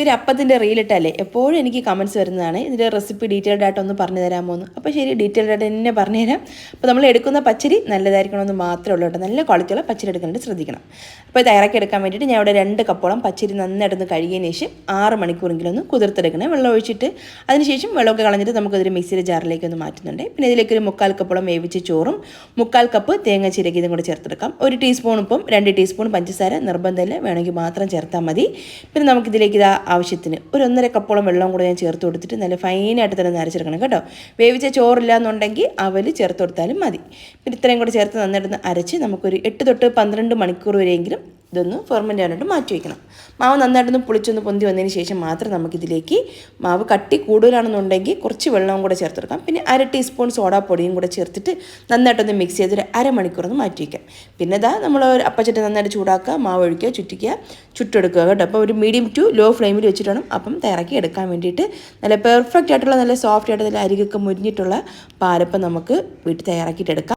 ഒരു അപ്പത്തിന്റെ റീലിട്ടല്ലേ എപ്പോഴും എനിക്ക് കമൻസ് വരുന്നതാണ്. ഇതിന്റെ റെസിപ്പി ഡീറ്റെയിൽഡ് ആയിട്ട് ഒന്ന് പറഞ്ഞു തരാമോ എന്ന് അപ്പോൾ ശരി ഡീറ്റെയിൽഡ് ആയിട്ട് തന്നെ പറഞ്ഞു തരാം. അപ്പോൾ നമ്മൾ എടുക്കുന്ന പച്ചരി നല്ലതായിരിക്കണമെന്ന് മാത്രമേ ഉള്ളൂ കേട്ടോ. നല്ല ക്വാളിറ്റിയുള്ള പച്ചരി എടുക്കേണ്ടത് ശ്രദ്ധിക്കണം. അപ്പോൾ തയ്യാറാക്കി എടുക്കാൻ വേണ്ടിയിട്ട് ഞാൻ ഇവിടെ രണ്ട് കപ്പോളം പച്ചരി നന്നായിട്ടൊന്ന് കഴുകിയതിന് ശേഷം ആറ് മണിക്കൂറെങ്കിലും ഒന്ന് കുതിർത്തെടുക്കണേ. വെള്ളം ഒഴിച്ചിട്ട് അതിനുശേഷം വെള്ളമൊക്കെ കളഞ്ഞിട്ട് നമുക്കതൊരു മിക്സിയുടെ ജാറിലേക്ക് ഒന്ന് മാറ്റുന്നുണ്ട്. പിന്നെ ഇതിലേക്ക് ഒരു മുക്കാൽ കപ്പോളം വേവിച്ച ചോറും മുക്കാൽ കപ്പ് തേങ്ങ ചിരകിയതും കൂടെ ചേർത്തെടുക്കാം. ഒരു ടീസ്പൂൺ ഉപ്പും രണ്ട് ടീസ്പൂൺ പഞ്ചസാര നിർബന്ധമില്ല. വേണമെങ്കിൽ മാത്രം ചേർത്താൽ മതി. പിന്നെ നമുക്കിതിലേക്ക് ഇതാ ആവശ്യത്തിന് ഒരു ഒന്നര കപ്പോളം വെള്ളം കൂടെ ഞാൻ ചേർത്ത് കൊടുത്തിട്ട് നല്ല ഫൈനായിട്ട് തന്നെ നരച്ചെടുക്കണം കേട്ടോ. വേവിച്ച ചോറില്ല എന്നുണ്ടെങ്കിൽ അവൽ ചേർത്ത് കൊടുത്താലും മതി. പിന്നെ ഇത്രയും കൂടെ ചേർത്ത് നന്നായിട്ട് അരച്ച് നമുക്കൊരു എട്ട് തൊട്ട് പന്ത്രണ്ട് മണിക്കൂർ വരെയെങ്കിലും ഇതൊന്ന് ഫെർമെന്റ് ചെയ്യാനായിട്ട് മാറ്റി വയ്ക്കണം മാവ് നന്നായിട്ടൊന്ന് പുളിച്ചൊന്ന് പൊന്തി വന്നതിന് ശേഷം മാത്രം നമുക്കിതിലേക്ക് മാവ് കട്ടി കൂടുതലാണെന്നുണ്ടെങ്കിൽ കുറച്ച് വെള്ളവും കൂടെ ചേർത്തെടുക്കാം. പിന്നെ അര ടീസ്പൂൺ സോഡാപ്പൊടിയും കൂടെ ചേർത്തിട്ട് നന്നായിട്ടൊന്ന് മിക്സ് ചെയ്തൊരു അരമണിക്കൂറൊന്ന് മാറ്റി വയ്ക്കാം പിന്നെ ഇതാ നമ്മൾ അപ്പച്ചട്ടി നന്നായിട്ട് ചൂടാക്കുക മാവ് ഒഴിക്കുക ചുറ്റിക്കുക ചുട്ടെടുക്കുക കേട്ടോ. അപ്പോൾ ഒരു മീഡിയം ടു ലോ ഫ്ലെയിമിൽ വെച്ചിട്ട് വേണം അപ്പം തയ്യാറാക്കി എടുക്കാൻ വേണ്ടിയിട്ട്. നല്ല പെർഫെക്റ്റ് ആയിട്ടുള്ള നല്ല സോഫ്റ്റ് ആയിട്ട് നല്ല അരികൊക്കെ മുരിഞ്ഞിട്ടുള്ള പാലപ്പം നമുക്ക് വീട്ടിൽ തയ്യാറാക്കിയിട്ട് എടുക്കാം.